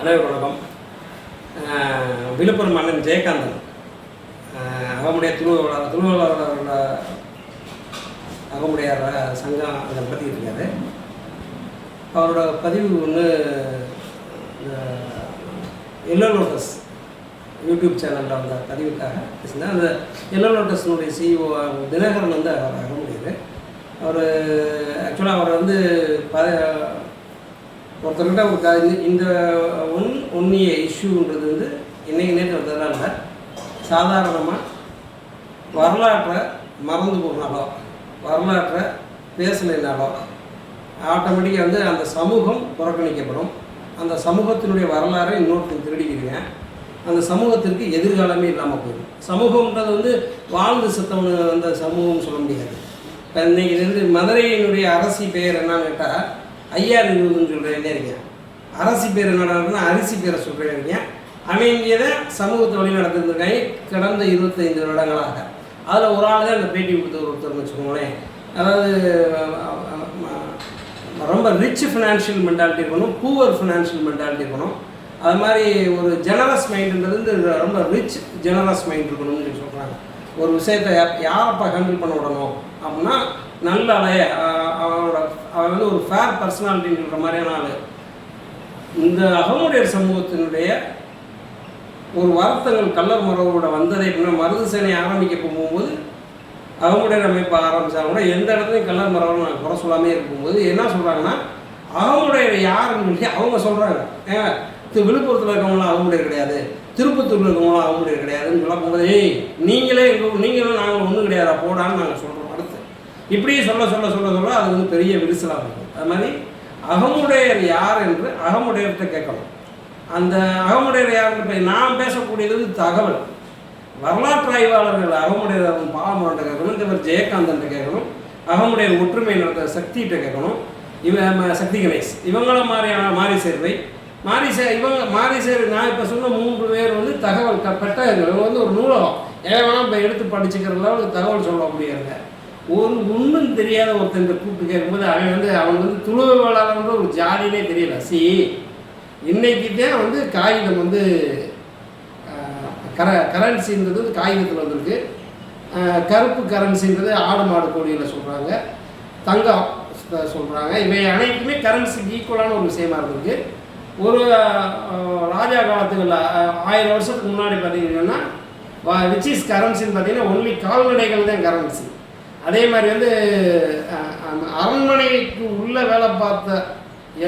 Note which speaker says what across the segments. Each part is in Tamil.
Speaker 1: அனைவரும் வணக்கம். விழுப்புரம் மன்னன் ஜெயகாந்தன். அவனுடைய அவருடைய துணுவலாளர் துணுவலாளரோட அகமுடையார் சங்கம் அதை நடத்திக்கிட்டு இருக்காரு. அவரோட பதிவு ஒன்று எல்லோ லோட்டஸ் யூடியூப் சேனலில் வந்த பதிவுக்காக பேசினேன் அந்த எல்லோ லோட்டஸ்னுடைய சிஇஓ தினகரன் வந்து அவர் அகமுடையார் அவர் ஆக்சுவலாக அவர் வந்து ப ஒருத்தர்கிட்ட ஒரு க இந்த- இந்த ஒன் ஒன்னிய இஷ்யூன்றது வந்து இன்றைக்கு நேற்று வந்ததெல்லாம் இல்லை. சாதாரணமாக வரலாற்றை மறந்து போனாலோ வரலாற்றை பேசலைனாலோ ஆட்டோமேட்டிக்காக வந்து அந்த சமூகம் புறக்கணிக்கப்படும். அந்த சமூகத்தினுடைய வரலாறை இன்னொருத்தர் திருடிக்கிறீங்க. அந்த சமூகத்திற்கு எதிர்காலமே இல்லாமல் போயிடும். சமூகம்ன்றது வந்து வாழ்ந்து செத்தவனு அந்த சமூகம்னு சொல்ல முடியாது. இப்போ இன்னைக்கு வந்து மதுரையினுடைய அரசி பெயர் என்னன்னு கேட்டால் ஐயாறு இருபதுன்னு சொல்கிறேன் இருக்கேன் அரசி பேர் என்னடா அரிசி பேரை சொல்கிறேன் இருக்கேன் தான் சமூகத்தை வழி நடத்திருந்திருக்காங்க கடந்த இருபத்தைந்து வருடங்களாக. அதில் ஒரு ஆள் தான் இந்த பேட்டி கொடுத்த ஒருத்தர்னு வச்சுக்கோங்களேன். அதாவது ரொம்ப ரிச் ஃபினான்ஷியல் மென்டாலிட்டி இருக்கணும் பூவர் ஃபினான்ஷியல் மென்டாலிட்டி இருக்கணும். அது மாதிரி ஒரு ஜெனரஸ் மைண்டுன்றது வந்து ரொம்ப ரிச் ஜெனரஸ் மைண்ட் இருக்கணும்னு சொல்லி சொல்கிறாங்க ஒரு விஷயத்தை யாரப்பா ஹேண்டில் பண்ண விடணும் அப்படின்னா நல்ல அலைய அவனோட அவன் வந்து ஒரு ஃபேர் பர்சனாலிட்டின்ற மாதிரியான ஆள். இந்த அகமுடையர் சமூகத்தினுடைய ஒரு வருத்தங்கள் கல்லர் முறவோட வந்ததை எப்படின்னா மருது சேனை ஆரம்பிக்க போகும்போது அகமுடையர் அமைப்பு ஆரம்பித்தாங்க கூட எந்த இடத்துலையும் கல்லர் மரபு நான் குறை சொல்லாமே இருக்கும்போது என்ன சொல்கிறாங்கன்னா அகமுடையர் யாருன்னு சொல்லி அவங்க சொல்கிறாங்க ஏங்க திரு விழுப்புரத்தில் இருக்கவங்களாம் அகமுடையர் கிடையாது. திருப்பத்தூரில் இருக்கவங்களாம் அகமுடையர் கிடையாதுன்னு சொல்ல போகும்போது ஏய் நீங்களே எங்க நீங்களும் நாங்கள் ஒன்றும் கிடையாதா? போடான்னு நாங்கள் சொல்கிறோம் இப்படியே சொல்ல சொல்ல சொல்ல சொல்ல அது வந்து பெரிய விரிசலாக இருக்கும். அது மாதிரி அகமுடையர் யார் என்று அகமுடையர்கிட்ட கேட்கணும். அந்த அகமுடையர் யாருன்னு போய் நான் பேசக்கூடியது வந்து தகவல். வரலாற்று ஆய்வாளர்கள் அகமுடையர் பாலமோன்ட்ட கேட்கணும் இந்த மாதிரி ஜெயகாந்தன்ட்ட கேட்கணும். அகமுடையர் ஒற்றுமை நடத்த சக்திகிட்ட கேட்கணும். இவன் சக்தி கணேஷ். இவங்கள மாதிரியான மாரி சேர்வை மாரி சே இவங்க மாரி சேர் நான் இப்போ சொன்ன மூன்று பேர் வந்து தகவல் க பெட்டகங்கள் இவங்க வந்து ஒரு நூலகம். ஏன் வேணால் இப்போ எடுத்து படிச்சுக்கிற அளவுக்கு தகவல் சொல்ல முடியாதுங்க ஒரு ஒன்றும் தெரியாத ஒருத்தன் கூப்பிட்டு கேட்கும்போது அவன் வந்து அவன் வந்து துளுவலாளர்ன்ற ஒரு ஜாதியிலே தெரியல. சி இன்னைக்கு தான் வந்து காகிதம் வந்து கர கரன்சின்றது வந்து காகிதத்தில் வந்திருக்கு. கருப்பு கரன்சின்றது ஆடு மாடு கோடியில் சொல்கிறாங்க தங்கம் சொல்கிறாங்க இவை அனைத்துமே கரன்சிக்கு ஈக்குவலான ஒரு விஷயமா இருந்திருக்கு. ஒரு ராஜா காலத்துக்குள்ள ஆயிரம் வருஷத்துக்கு முன்னாடி பார்த்தீங்கன்னா விச் இஸ் கரன்சின்னு பார்த்தீங்கன்னா ஒன்லி கால்நடைகள் தான் கரன்சி அதே மாதிரி வந்து அந்த அரண்மனைக்கு உள்ள வேலை பார்த்த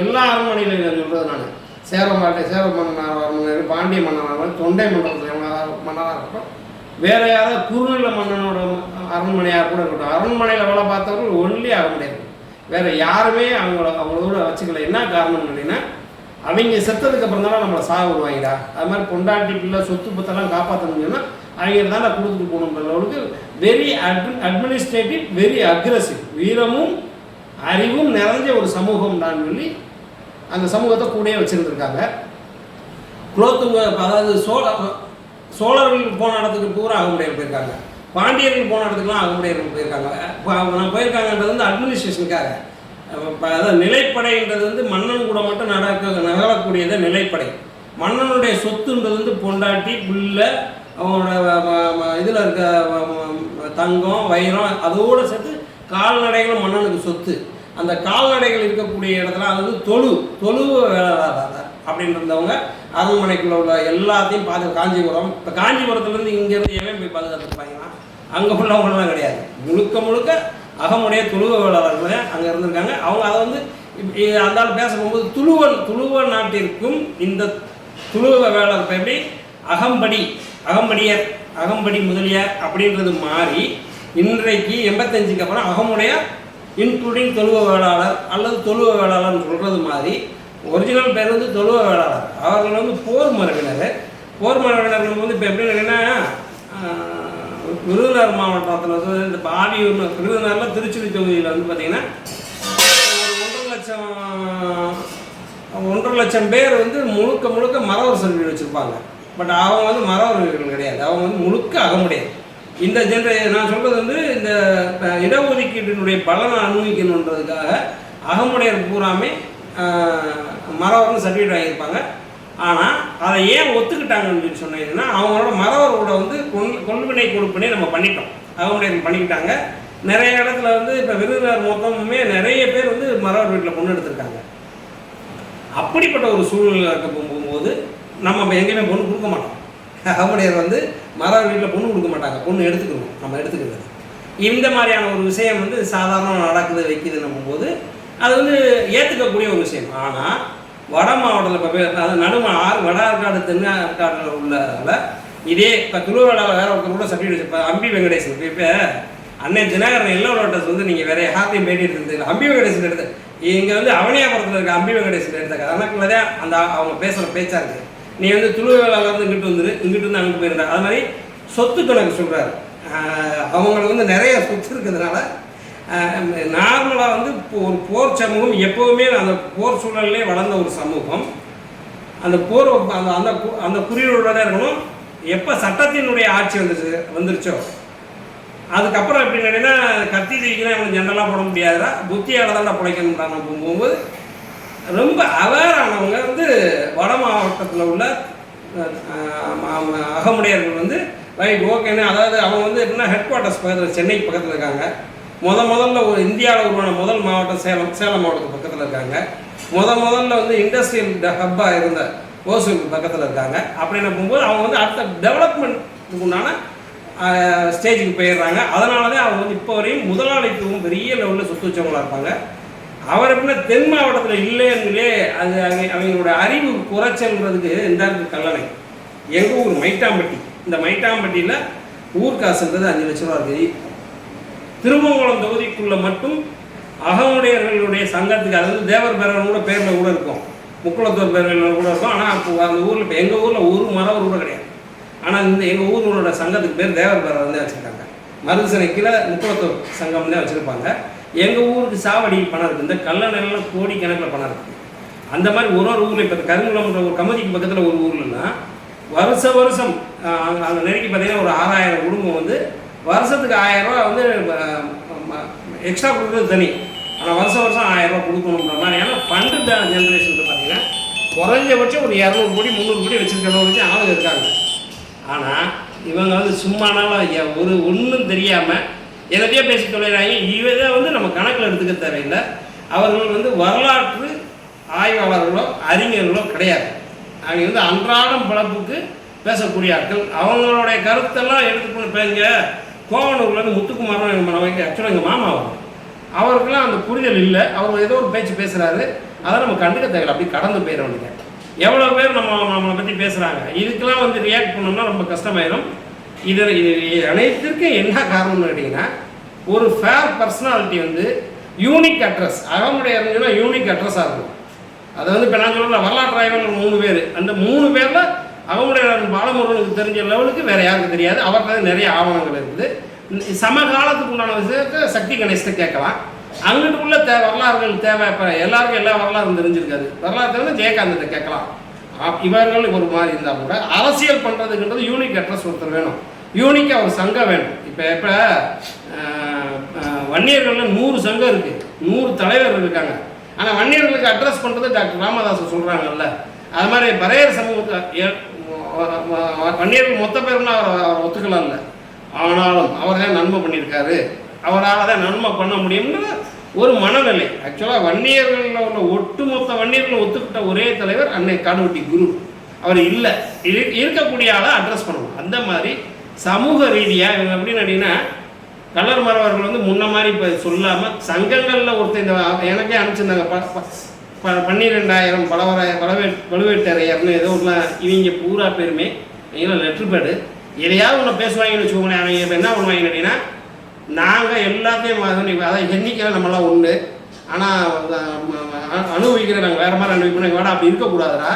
Speaker 1: எல்லா அரண்மனையிலும் நான் சொல்கிறது நான். சேரமாட்டை சேர மன்னர் அரண்மனை பாண்டிய மன்னனார் தொண்டை மண்டலத்தில் மன்னராக இருக்கட்டும். வேற யாராவது குறுநில மன்னனோட அரண்மனையாக கூட இருக்கட்டும். அரண்மனையில் வேலை பார்த்தவர்கள் ஒன்லி முடியாது. வேற யாருமே அவங்கள அவங்களோட வச்சுக்கல. என்ன காரணம் அப்படின்னா அவங்க செத்ததுக்கு அப்புறம் தானே நம்மளை சாக விடுவாங்கடா அது மாதிரி பொண்டாட்டி பிள்ளை சொத்து பத்தெல்லாம் காப்பாற்றணும்னா அவங்க தானே கொடுத்துட்டு போகணுன்ற அளவுக்கு very at administrative very aggressive வீரமும் அறிவும் நிறைஞ்ச ஒரு சமூகம் தான் சொல்லி அந்த சமூகத்தை கூடயே வச்சுருந்துருக்காங்க. குலோத்துங்க அதாவது சோழ சோழர்கள் போன இடத்துக்கு பூரா அகமுடையர் போயிருக்காங்க. பாண்டியர்கள் போன இடத்துக்குலாம் அகமுடையர்கள் போயிருக்காங்க. இப்போ அவங்க நான் போயிருக்காங்கன்றது வந்து அட்மினிஸ்ட்ரேஷனுக்காக இப்போ அதாவது நிலைப்படைன்றது வந்து மன்னன் கூட மட்டும் நடக்க நகரக்கூடியதான் நிலைப்படை. மன்னனுடைய சொத்துன்றது வந்து பொண்டாட்டி புல்லை அவனோட இதில் இருக்க தங்கம் வைரம் அதோடு சேர்த்து கால்நடைகளும் மன்னனுக்கு சொத்து. அந்த கால்நடைகள் இருக்கக்கூடிய இடத்துல அது வந்து தொழு தொழுவ வேலை அப்படின்றவங்க அரண்மனைக்குள்ள உள்ள எல்லாத்தையும் பாது காஞ்சிபுரம் இப்போ காஞ்சிபுரத்துலேருந்து இங்கேருந்து எவன் போய் பாதுகாத்துருப்பாங்கன்னா அங்கே உள்ளவங்களாம் கிடையாது. முழுக்க முழுக்க அகமுடைய துளுவ வேளாளர்கள் அங்கே இருந்திருக்காங்க. அவங்க அதை வந்து இப்ப அந்த ஆள் பேச போகும்போது துளுவன் துளுவ நாட்டிற்கும் இந்த துளுவ வேளாளர் இப்போ எப்படி? அகம்படி. அகம்படியர் அகம்படி முதலியார் அப்படின்றது மாறி இன்றைக்கு எண்பத்தஞ்சுக்கு அப்புறம் அகமுடைய இன்க்ளூடிங் தொழுவ வேளாளர் அல்லது தொழுவ வேளாளர்னு சொல்கிறது மாதிரி ஒரிஜினல் பேர் வந்து தொழுவ வேளாளர். அவர்கள் வந்து போர் மரபினர் போர் மரபினர்கள் வந்து இப்போ எப்படி என்னன்னா விருதுநகர் மாவட்டத்தில் வந்து இந்த பாவியூர் விருதுநகரில் திருச்சுழி தொகுதியில் வந்து பார்த்திங்கன்னா ஒரு ஒன்றரை லட்சம் ஒன்றரை லட்சம் பேர் வந்து முழுக்க முழுக்க மரவர் சர்டிஃபிகேட் வச்சுருப்பாங்க. பட் அவங்க வந்து மரவர்கள் கிடையாது. அவங்க வந்து முழுக்க அகமுடையது இந்த ஜென்ரே நான் சொல்கிறது வந்து இந்த இடஒதுக்கீட்டினுடைய பலனை அனுபவிக்கணுன்றதுக்காக அகமுடையர் பூராமே மரவர்னு சர்டிஃபிகேட் வாங்கியிருப்பாங்க. ஆனால் அதை ஏன் ஒத்துக்கிட்டாங்கன்னு சொல்லி சொன்னீங்கன்னா அவங்களோட மரவரோட வந்து கொள் கொள்வினை கொடுப்பினை நம்ம பண்ணிட்டோம். அகமுடையர் பண்ணிக்கிட்டாங்க. நிறைய இடத்துல வந்து இப்போ விருதுநகர் மொத்தமுமே நிறைய பேர் வந்து மறவர் வீட்டில் கொண்டு எடுத்திருக்காங்க. அப்படிப்பட்ட ஒரு சூழ்நிலை இருக்க போகும்போது நம்ம எங்கேயுமே பொண்ணு கொடுக்க மாட்டோம். அகமுடையர் வந்து மறவர் வீட்டில் பொண்ணு கொடுக்க மாட்டாங்க. பொண்ணு எடுத்துக்கணும் நம்ம எடுத்துக்கிறது இந்த மாதிரியான ஒரு விஷயம் வந்து சாதாரண நடக்குது வைக்குதுன்னு போது அது வந்து ஏற்றுக்கக்கூடிய ஒரு விஷயம். ஆனால் வட மாவட்டத்தில் இப்போ அது நடும ஆறு வட ஆற்காடு தென் ஆற்காட்டில் உள்ளதால இதே இப்போ திருவிழாவில் வேற ஒருத்தர் கூட சர்டிஃபிகேட் இப்போ அம்பி வெங்கடேசன் இப்போ அன்னை தினகரன் எல்லோ லோட்டஸ் வந்து நீங்கள் வேற யார்த்தையும் பேட்டி எடுத்துருந்தீங்க அம்பி வெங்கடேசன் எடுத்து இங்கே வந்து அவனியாபுரத்தில் இருக்க அம்பி வெங்கடேசன் எடுத்த கணக்கில் தான் அந்த அவங்க பேசுகிற பேச்சாக இருக்குது நீ வந்து துளுவேலால இருந்து இங்கிட்டு வந்துரு இங்கிட்டு வந்து அனுப்பி போயிருந்த. அது மாதிரி சொத்து கணக்கு சொல்கிறாரு அவங்களுக்கு வந்து நிறைய சொத்து இருக்கிறதுனால நார்மலாக வந்து இப்போ ஒரு போர் சமூகம் எப்போவுமே அந்த போர் சூழல்லே வளர்ந்த ஒரு சமூகம். அந்த போர் அந்த அந்த கு- அந்த குறியீடோட தான் இருக்கணும். எப்போ சட்டத்தினுடைய ஆட்சி வந்துச்சு வந்துருச்சோ? அதுக்கப்புறம் எப்படி நினைனா கத்தி தூக்கினா இவனுக்கு ஜெண்டலாக போட முடியாதுடா. புத்தியால் தான் பிழைக்கணும்டான போகும்போது. ரொம்ப அவேர் ஆனவங்க வந்து வட மாவட்டத்தில் உள்ள அகமுடையர்கள் வந்து ரைட் ஓகேன்னு அதாவது அவங்க வந்து எப்படின்னா ஹெட் குவார்ட்டர்ஸ் பக்கத்தில் சென்னைக்கு பக்கத்தில் இருக்காங்க. முத முதல்ல ஒரு இந்தியாவில் உருவான முதல் மாவட்டம் சேலம் சேலம் மாவட்டத்துக்கு பக்கத்தில் இருக்காங்க. முத முதல்ல வந்து இண்டஸ்ட்ரியல் ஹப்பாக இருந்த ஓசூருக்கு பக்கத்தில் இருக்காங்க. அப்படின்னு போகும்போது அவங்க வந்து அடுத்த டெவலப்மெண்ட்டுக்கு உண்டான ஸ்டேஜுக்கு போயிடுறாங்க. அதனால தான் அவங்க வந்து இப்போ வரையும் முதலாளித்துவம் பெரிய லெவலில் சொத்து வச்சவங்களாக இருப்பாங்க. அவர் எப்படின்னா தென் மாவட்டத்தில் இல்லைன்னே அது அவங்க அவங்களோட அறிவு குறைச்சல்ன்றதுக்கு இந்த இருக்குது கல்லணை. எங்கள் ஊர்? மைட்டாம்பட்டி இந்த மைட்டாம்பட்டியில் ஊர் காசுன்றது அஞ்சு லட்ச ரூபா இருக்குது. திருமங்கலம் தொகுதிக்குள்ளே மட்டும் அகமுடையர்களுடைய சங்கத்துக்கு அதாவது தேவர் பேரன் கூட பேரில் கூட இருக்கும். முக்குளத்தூர் பேரில் கூட இருக்கும். ஆனால் அப்போ அந்த ஊரில் இப்போ எங்கள் ஊரில் ஒரு மரம் கூட கிடையாது. ஆனால் இந்த எங்கள் ஊரோட சங்கத்துக்கு பேர் தேவர் பேரவர் வச்சுருக்காங்க. மருதுசனை கீழே முக்குளத்தூர் சங்கம்னே வச்சுருப்பாங்க. எங்கள் ஊருக்கு சாவடி பணம் இருக்குது இந்த கல்லணைலாம் கோடிக்கணக்கில் பணம் இருக்குது அந்த மாதிரி ஒரு ஒரு ஊரில் இப்போ கருங்குளம்ன்ற ஒரு கமதிக்கு பக்கத்தில் ஒரு ஊர்லன்னா வருஷ வருஷம் அங்கே அங்கே நெருக்கி பார்த்தீங்கன்னா ஒரு ஆறாயிரம் குடும்பம் வந்து வருஷத்துக்கு ஆயிரம் ரூபா வந்து எக்ஸ்ட்ரா கொடுக்குறது தனி. ஆனால் வருஷம் வருஷம் ஆயிரம் ரூபா கொடுக்கணுன்ற மாதிரி. ஏன்னா ஃபண்டு ஜென்ரேஷன் பார்த்தீங்கன்னா குறைஞ்சபட்சம் ஒரு இரநூறு கோடி முந்நூறு கோடி வச்சுருக்கிறவங்க ஆளுங்க இருக்காங்க. ஆனால் இவங்க வந்து சும்மானாலும் ஒரு ஒன்றும் தெரியாமல் எதையோ பேசி தொலைகிறாங்க இதை வந்து நம்ம கணக்கில் எடுத்துக்க தேவையில்லை. அவர்கள் வந்து வரலாற்று ஆய்வாளர்களோ அறிஞர்களோ கிடையாது. அவங்க வந்து அன்றாடம் பழப்புக்கு பேசக்கூடிய ஆட்கள். அவங்களுடைய கருத்தெல்லாம் எடுத்துக்கணும் பேங்க இங்கே கோவனூர்லேருந்து முத்துக்குமாரன் ஆக்சுவலாக எங்கள் மாமா அவர். அவருக்கெல்லாம் அந்த புரிதல் இல்லை. அவர் ஏதோ ஒரு பேச்சு பேசுகிறாரு அதை நம்ம கண்டுக்க தேவையில்லை. அப்படி கடந்து போயிட வேண்டியது. எவ்வளோ பேர் நம்ம நம்மளை பற்றி பேசுகிறாங்க இதுக்கெல்லாம் வந்து ரியாக்ட் பண்ணோம்னா ரொம்ப கஷ்டமாயிடும் இது இது அனைத்திற்கும் என்ன காரணம்னு கேட்டிங்கன்னா ஒரு ஃபேர் பர்சனாலிட்டி வந்து யூனிக் அட்ரஸ் அகமுடைய இருந்துச்சுன்னா யூனிக் அட்ரஸாக இருக்கும். அதை வந்து இப்போ நான் சொல்கிற வரலாற்று ஆய்வாளர் மூணு பேர். அந்த மூணு பேரில் அவங்களுடைய பாலமுருகனுக்கு தெரிஞ்ச லெவலுக்கு வேறு யாருக்கும் தெரியாது. அவர்கிட்ட நிறைய ஆவணங்கள் இருக்குது. சமகாலத்துக்கு உண்டான விஷயத்தை சக்தி கணேசத்தை கேட்கலாம். அங்கிட்டுக்குள்ள தே வரலாறுகள் தேவை. இப்போ எல்லாருக்கும் எல்லா வரலாறும் தெரிஞ்சிருக்காது. வரலாறு தெரிஞ்ச ஜெயகாந்தத்தை கேட்கலாம். இவர்கள் ஒரு மாதிரி இருந்தால் கூட அரசியல் பண்ணுறதுக்குன்றது யூனிக் அட்ரஸ் ஒருத்தர் வேணும். யூனிக்காக ஒரு சங்கம் வேணும். இப்போ இப்போ வன்னியர்களில் நூறு சங்கம் இருக்குது நூறு தலைவர்கள் இருக்காங்க. ஆனால் வன்னியர்களுக்கு அட்ரஸ் பண்ணுறது டாக்டர் ராமதாஸ் சொல்கிறாங்கல்ல அது மாதிரி பரையர் சமூகத்தை வன்னியர்கள் மொத்த பேருன்னா அவர் அவர் ஒத்துக்கலாம் இல்லை ஆனாலும் அவர் தான் நன்மை பண்ணியிருக்காரு. அவரால் தான் நன்மை பண்ண முடியும்னு ஒரு மனநிலை. ஆக்சுவலாக வன்னியர்களில் உள்ள ஒட்டுமொத்த வன்னியர்கள் ஒத்துக்கிட்ட ஒரே தலைவர் அன்னை காடுவட்டி குரு. அவர் இல்லை. இரு- இருக்கக்கூடிய ஆளை அட்ரஸ் பண்ணணும் அந்த மாதிரி சமூக ரீதியாக இவங்க எப்படின்னு கேட்டிங்கன்னா கலர் மரவர்கள் வந்து முன்ன மாதிரி இப்போ சொல்லாமல் சங்கங்களில் ஒருத்தர் இந்த எனக்கே அனுப்பிச்சிருந்தாங்க. ப- பன்னிரெண்டாயிரம் பலவராய பலவே பழுவேட்டரையர்னு ஏதோ ஒன்று இவங்க பூரா பேருமே இவங்க லெட்ரு பேடு எதையாவது ஒன்று பேசுவாங்கன்னு வச்சுக்கோங்களேன். அவங்க இப்போ என்ன பண்ணுவாங்க அப்படின்னா நாங்கள் எல்லாத்தையும் அதான் அதாவது எண்ணிக்கையில் நம்மளாம் உண்டு ஆனால் அனுபவிக்கிற நாங்கள் வேறு மாதிரி அனுபவிக்கணும் வேணா அப்படி இருக்கக்கூடாதுடா.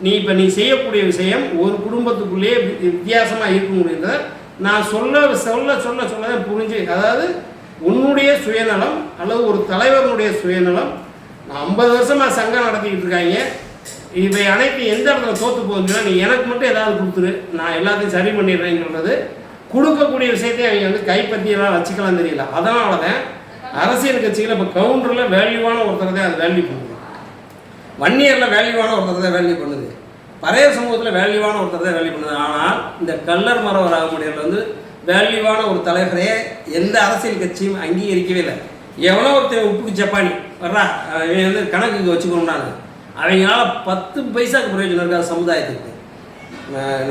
Speaker 1: நீ இப்போ நீ செய்யக்கூடிய விஷயம் ஒரு குடும்பத்துக்குள்ளேயே வி- இருக்க முடியுது. நான் சொல்ல சொல்ல சொல்ல சொல்ல புரிஞ்சு அதாவது உன்னுடைய சுயநலம் அல்லது ஒரு தலைவனுடைய சுயநலம். நான் ஐம்பது வருஷமாக சங்கம் நடத்திக்கிட்டு இருக்காங்க. இவை அனைத்து எந்த இடத்துல தோற்று போகுதுன்னா நீ எனக்கு மட்டும் ஏதாவது கொடுத்துரு. நான் எல்லாத்தையும் சரி பண்ணிடுறேன்னு கொடுக்கக்கூடிய விஷயத்தை அவங்க வந்து கைப்பற்றியெல்லாம் வச்சுக்கலாம் தெரியல. அதனால தான் அரசியல் கட்சிகள் இப்போ கவுண்டரில் வேல்யூவான ஒருத்தர் தான் அது வேல்யூ பண்ணுது. வன்னியரில் வேல்யூவான ஒருத்தர் தான் வேல்யூ பண்ணுது. பழைய சமூகத்தில் வேல்யூவான ஒருத்தர் தான் வேல்யூ பண்ணுது. ஆனால் இந்த கல்லர் மரவர் ஆகமுடியில் வந்து வேல்யூவான ஒரு தலைவரையே எந்த அரசியல் கட்சியும் அங்கீகரிக்கவே இல்லை. எவனோ ஒருத்தர் உப்புக்கு ஜப்பானி. வர்றா அவன் வந்து கணக்குக்கு வச்சுக்கணும்னாங்க. அவங்களால பத்து பைசாக்கு பிரயோஜனம் இருக்காது சமுதாயத்துக்கு.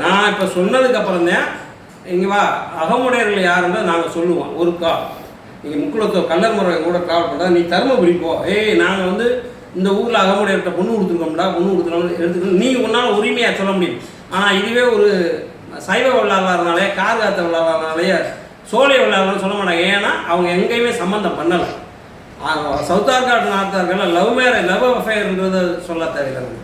Speaker 1: நான் இப்போ சொன்னதுக்கு அப்புறம் தான் இங்கே வா. அகமுடையர்கள் யாருன்னா நாங்கள் சொல்லுவோம். ஒரு கா. இங்கே முக்குளத்தோ கல்லர் முறை கூட ட்ராவல் நீ தருமபுரி போ. ஏய் நாங்கள் வந்து இந்த ஊரில் அகமுடையர்கிட்ட பொண்ணு கொடுத்துருக்கோம்டா. பொண்ணு கொடுத்துருக்கோம் எடுத்துக்கணும். நீ உன்னால் உரிமையாக சொல்ல முடியும். ஆனால் இதுவே ஒரு சைவ வெள்ளாளர்னாலே கார் காத்த வெள்ளாளர்னாலே சோலை வெள்ளாளர்னு சொல்ல மாட்டாங்க. ஏன்னா அவங்க எங்கேயுமே சம்மந்தம் பண்ணலை. South Arcot North love marriage love அஃபேர்ன்றது சொல்ல தேவையில்லை.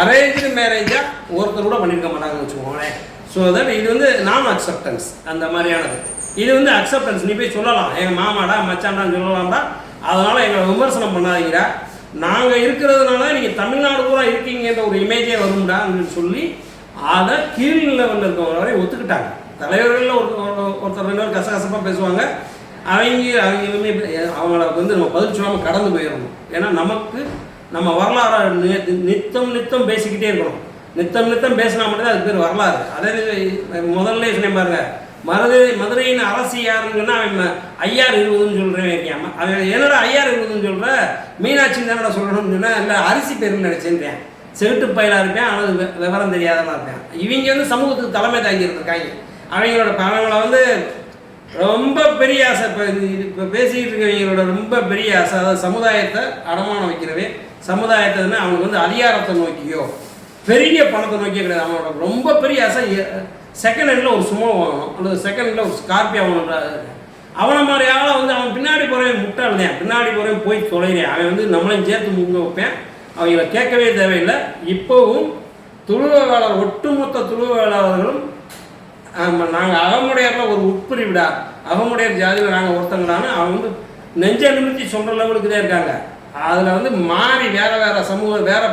Speaker 1: அரேஞ்சு மேரேஜாக ஒருத்தர் கூட பண்ணியிருக்க மாட்டாங்கன்னு வச்சுக்கோங்களேன். ஸோ தட் இது வந்து நான் அக்செப்டன்ஸ் அந்த மாதிரியானது. இது வந்து அக்செப்டன்ஸ் நீ போய் சொல்லலாம். எங்கள் மாமாடா மச்சான்டான்னு சொல்லலாம்டா. அதனால் எங்களை விமர்சனம் பண்ணாதீங்கடா நாங்கள் இருக்கிறதுனால நீங்கள் தமிழ்நாடு பூரா இருக்கீங்கன்ற ஒரு இமேஜே வரும்டான்னு சொல்லி அதை கீழ் லெவலில் இருக்கவங்க வரை ஒத்துக்கிட்டாங்க. தலைவர்களில் ஒரு ஒருத்தர் ரெண்டு பேர் கசகசப்பாக பேசுவாங்க. அவங்க அவங்களுமே அவங்கள வந்து நம்ம பதில் சொல்லாமல் கடந்து போயிடணும். ஏன்னா நமக்கு நம்ம வரலாறு நி- நித்தம் நித்தம் பேசிக்கிட்டே இருக்கணும் நித்தம் நித்தம் பேசினா மட்டும்தான் அதுக்கு பேர் வரலாறு. அதே முதல்ல சொன்னேன் பாருங்க. மதுரை மதுரையின் அரசு யாருன்னு சொன்னால் அவன் ஐயார் இருபதுன்னு சொல்கிறேன் இருக்கான் அவன் என்னடா ஐயார் இருபதுன்னு சொல்கிற மீனாட்சி தானடா சொல்லணும்னு சொன்னால் இல்லை அரிசி பேருன்னு நினச்சிருந்தேன் செவிட்டு பயிலாக இருப்பேன் ஆனால் அது வி- விவரம் தெரியாதவனா இருப்பேன். இவங்க வந்து சமூகத்துக்கு தலைமை தாங்கி இருந்திருக்காங்க அவங்களோட பணங்களை வந்து ரொம்ப பெரிய ஆசை. இப்போ இப்போ பேசிக்கிட்டு இருக்கவங்களோட ரொம்ப பெரிய ஆசை. அதாவது சமுதாயத்தை அடமானம் வைக்கிறவே சமுதாயத்தை அவனுக்கு வந்து அதிகாரத்தை நோக்கியோ பெரிய பணத்தை நோக்கியே கிடையாது. அவனோட ரொம்ப பெரிய ஆசை செகண்ட் ஹேண்டில் ஒரு சுமோ வாங்கணும். அல்லது செகண்ட் ஹேண்டில் ஒரு ஸ்கார்பியோ வாங்கணுன்ற அவனை மாதிரி ஆளாக வந்து அவன் பின்னாடி போகிறேன் முட்டாள் பின்னாடி போகிறேன் போய் தொலைகிறேன் அவன் வந்து நம்மளையும் சேர்த்து முங்க வைப்பேன். அவங்கள கேட்கவே தேவையில்லை. இப்போவும் துழுவாளர் ஒட்டுமொத்த துழுவாளர்களும் ஆமாம் நாங்கள் அகமுடையாரில் ஒரு உட்பிரிவிடா. அகமுடையார் ஜாதியில் நாங்கள் ஒருத்தங்களான்னு அவன் வந்து நெஞ்ச நிமித்தி சொல்கிற லெவலுக்கு தான் இருக்காங்க. அதில் வந்து மாறி வேறு வேறு சமூக வேறு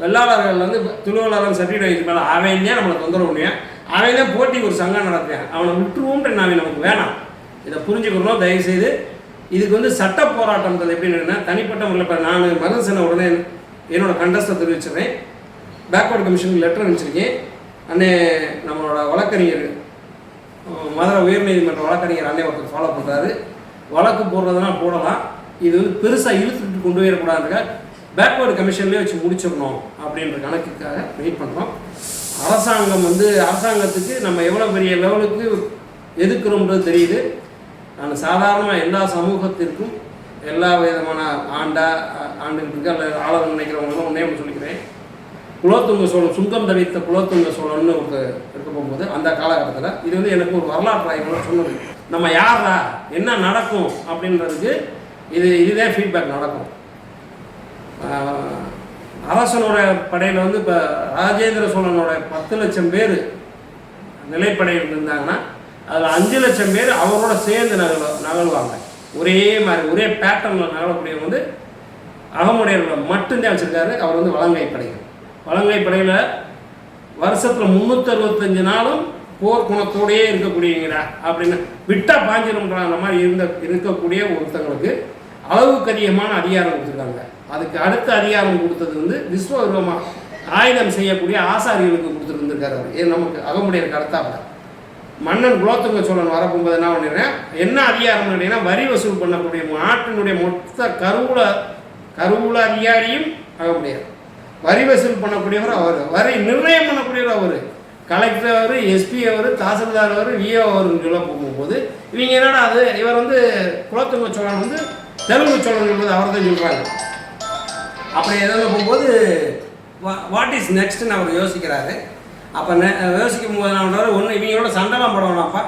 Speaker 1: வெள்ளாளர்கள் வந்து துளுவலாளர் சர்டிஃபிகேட் மேலே அவன் தான் நம்மளை தொந்தரவு பண்ணுவேன் அவன் தான் போட்டி ஒரு சங்கம் நடத்துவேன் அவனை விட்டுருவோம்ன்ற நான் நமக்கு வேணாம். இதை புரிஞ்சுக்கணும் தயவுசெய்து. இதுக்கு வந்து சட்ட போராட்டம்ன்றது எப்படின்னா தனிப்பட்ட முறையில் இப்போ நான் மருந்து சென்ன உடனே என்னோட கண்டஸ்தை தெரிவிச்சிடுறேன். Backward கமிஷனுக்கு letter அனுப்பிச்சிருக்கேன். அண்ணே நம்மளோட வழக்கறிஞர் மதுரை உயர்நீதிமன்ற வழக்கறிஞர் அண்ணே ஒருத்தர் ஃபாலோ பண்ணுறாரு வழக்கு போடுறதுனா போடலாம். இது வந்து பெருசாக இழுத்துட்டு கொண்டு போயிடக்கூடாதுங்க பேக்வேர்டு கமிஷன்லேயே வச்சு முடிச்சிடணும் அப்படின்ற கணக்குக்காக வெயிட் பண்ணுறோம் அரசாங்கம் வந்து அரசாங்கத்துக்கு நம்ம எவ்வளோ பெரிய லெவலுக்கு எதுக்குறோம்ன்றது தெரியுது. நான் சாதாரணமாக எல்லா சமூகத்திற்கும் எல்லா விதமான ஆண்டா ஆ- ஆண்டுகிட்டு இருக்க அல்லது ஆளுநர் நினைக்கிறவங்களும் ஒன்றே ஒன்று சொல்லிக்கிறேன். குலோத்துங்க சோழன் சுங்கம் தவித்த குலோத்துங்க சோழன்னு ஒரு இருக்க போகும்போது அந்த காலகட்டத்தில் இது வந்து எனக்கு ஒரு வரலாற்று ஆய்வுல சொன்னது. நம்ம யாரா என்ன நடக்கும்? அப்படின்றதுக்கு இது இதுதான் ஃபீட்பேக் நடக்கும். அரசனோட படையில் வந்து இப்போ ராஜேந்திர சோழனோட பத்து லட்சம் பேர் நிலைப்படையில் இருந்தாங்கன்னா அதில் அஞ்சு லட்சம் பேர் அவரோட சேர்ந்து நகல் நகழ்வாங்க ஒரே மாதிரி ஒரே பேட்டர்னில் நகலக்கூடியவங்க வந்து அகமுடையர்களை மட்டும்தான் வச்சுருக்காரு. அவர் வந்து வலங்கை படைகள். வலங்கை படையில் வருஷத்தில் முந்நூற்றறுபத்தஞ்சு நாளும் போர் குணத்தோடையே இருக்கக்கூடியவங்கடா அப்படின்னு விட்டா பாஞ்சிரும்ன்ற மாதிரி இருந்த இருக்கக்கூடிய ஒருத்தங்களுக்கு அளவுக்கு அதிகமான அதிகாரம் கொடுத்துருக்காங்க. அதுக்கு அடுத்த அதிகாரம் கொடுத்தது வந்து விஸ்வரூபமாக ஆயுதம் செய்யக்கூடிய ஆசாரிகளுக்கு கொடுத்துருந்துருக்காரு அவர். ஏன் நமக்கு அகமுடையர் அடுத்தாப்புல மன்னன் குலோத்துங்க சோழன் வரப்போகும்போது என்ன பண்ணிடுறேன் என்ன அதிகாரம் கேட்டீங்கன்னா வரி வசூல் பண்ணக்கூடிய நாட்டினுடைய மொத்த கருவூல கருவூல அதிகாரியும் அகமுடையார். வரி வசூல் பண்ணக்கூடியவர் அவர். வரி நிர்ணயம் பண்ணக்கூடியவர் அவர். கலெக்டர் அவர் எஸ்பி அவர் தாசில்தார் அவர் விஓ அவர்னு சொல்ல போகும்போது இவங்க என்னடா அது? இவர் வந்து குலோத்துங்க சோழன் வந்து தெலுங்கு சோழன் என்பது அவர் தான் சொல்கிறாங்க அப்படி எதில் போகும்போது வாட் இஸ் நெக்ஸ்ட்னு அவர் யோசிக்கிறாரு. அப்போ நெ யோசிக்கும் போது நான் பண்ணுறாரு ஒன்று இவங்களோட சண்டைலாம் போடணும்ப்பா வேணாம்ப்பா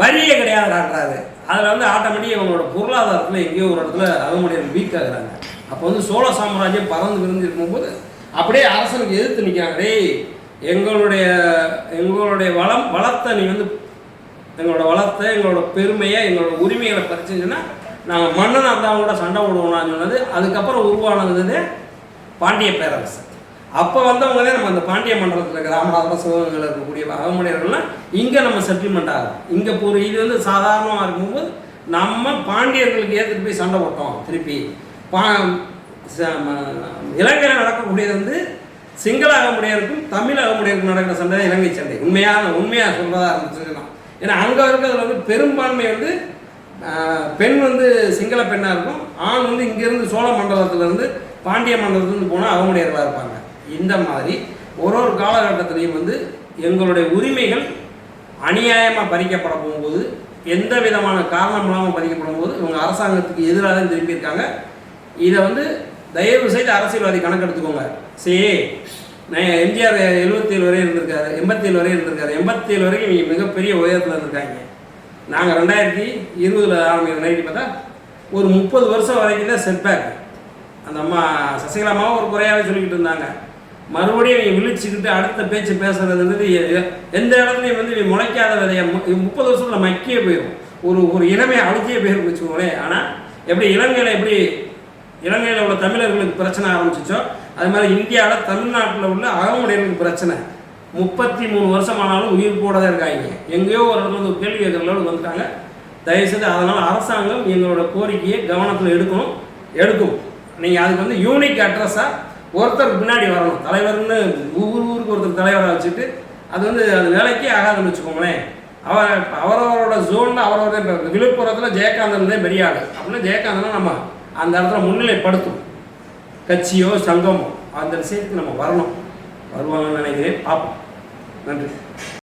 Speaker 1: வரியே கிடையாதுன்றாரு அதில் வந்து ஆட்டோமேட்டிக் இவங்களோட பொருளாதாரத்தில் எங்கேயோ ஒரு இடத்துல அவங்களுடைய வீக் ஆகுறாங்க. அப்போ வந்து சோழ சாம்ராஜ்யம் பறந்து விருந்து இருக்கும்போது அப்படியே அரசனுக்கு எதிர்த்து நிற்கிறாங்க டேய் எங்களுடைய எங்களுடைய வளம் வளத்தை நீ வந்து எங்களோட வளத்தை எங்களோட பெருமையை எங்களோட உரிமைகளை பறிச்சுன்னா நாங்கள் மன்னன் இருந்தால் கூட சண்டை போடுவோம்னு சொன்னது. அதுக்கப்புறம் உருவானது பாண்டிய பேரரசு அப்போ வந்தவங்க நம்ம அந்த பாண்டிய மண்டலத்தில் இருக்கிற ராமநாதபுரம் சிவகங்கையில் இருக்கக்கூடிய அகமுடையர்கள்லாம் இங்கே நம்ம செட்டில்மெண்ட் ஆகும். இங்கே ஒரு இது வந்து சாதாரணமாக இருக்கும்போது நம்ம பாண்டியர்களுக்கு ஏற்றுட்டு போய் சண்டை போட்டோம் திருப்பி. பா ச- இலங்கையில் நடக்கக்கூடியது வந்து சிங்கள அகமுடையருக்கும் தமிழ் அகமுடையருக்கும் நடக்கிற சண்டை தான் இலங்கை சண்டை. உண்மையான உண்மையாக சொல்கிறதா இருந்துச்சுன்னா. ஏன்னா அங்கே இருக்கிறதுல வந்து பெரும்பான்மை வந்து பெண் வந்து சிங்கள பெண்ணாக இருக்கும். ஆண் வந்து இங்கேருந்து சோழ மண்டலத்திலேருந்து பாண்டிய மண்டலத்துலேருந்து போனால் அகமுடையர்களாக இருப்பாங்க. இந்த மாதிரி ஒரு ஒரு காலகட்டத்திலையும் வந்து எங்களுடைய உரிமைகள் அநியாயமாக பறிக்கப்பட போகும்போது எந்த விதமான காரணம் இல்லாமல் பறிக்கப்படும் போது இவங்க அரசாங்கத்துக்கு எதிராக தான் திரும்பியிருக்காங்க. இதை வந்து தயவு செய்து அரசியல்வாதி கணக்கெடுத்துக்கோங்க. சரி எம்ஜிஆர் எம்ஜிஆர் எழுபத்தேழு வரையும் இருந்திருக்காரு எண்பத்தேழு வரையும் இருந்திருக்காரு. எண்பத்தேழு வரைக்கும் இவங்க மிகப்பெரிய உயரத்தில் இருந்திருக்காங்க. நாங்கள் ரெண்டாயிரத்தி இருபதில் ஆரம்பிக்கிற நைட்டு பார்த்தா ஒரு முப்பது வருஷம் வரைக்கும் தான் செட்பேக் அந்த அம்மா சசிகலாமாவும் ஒரு குறையாகவே சொல்லிக்கிட்டு இருந்தாங்க. மறுபடியும் இவங்க விழிச்சுக்கிட்டு அடுத்த பேச்சு பேசுறதுன்றது வந்து எ- எந்த இடத்துலையும் வந்து இவங்க முளைக்காத விதைய மு- முப்பது வருஷத்தில் மக்கியே போயிடும் ஒரு ஒரு இனமே அழிச்சே போயிரும் வச்சுக்கோங்களேன். ஆனால் எப்படி இலங்கையில் எப்படி இலங்கையில் உள்ள தமிழர்களுக்கு பிரச்சனை ஆரம்பிச்சிச்சோ அது மாதிரி இந்தியாவில் தமிழ்நாட்டில் உள்ள அகமுடையர்களுக்கு பிரச்சனை. முப்பத்தி மூணு வருஷமானாலும் உயிர் போட தான் இருக்காங்க. எங்கேயோ ஒரு இடத்துல வந்து ஒரு கேள்வி கேட்குற வந்துட்டாங்க. தயவுசெய்து அதனால் அரசாங்கம் எங்களோட கோரிக்கையை கவனத்தில் எடுக்கணும். எடுக்கும். நீங்கள் அதுக்கு வந்து யூனிக் அட்ரஸாக ஒருத்தருக்கு பின்னாடி வரணும். தலைவர்னு ஊர் ஊருக்கு ஒருத்தர் தலைவராக வச்சுட்டு அது வந்து அது வேலைக்கே ஆகாதுன்னு வச்சுக்கோங்களேன். அவர் அவரவரோட ஜோனில் அவரவரே விழுப்புரத்தில் ஜெயகாந்தன் தான் பெரிய ஆள். அப்படின்னா ஜெயகாந்தனை நம்ம அந்த இடத்துல முன்னிலைப்படுத்தும் கட்சியோ சங்கமோ அந்த விஷயத்துக்கு நம்ம வரணும். வருவாங்கன்னு நினைக்கிறேன். பார்ப்போம். நன்றி.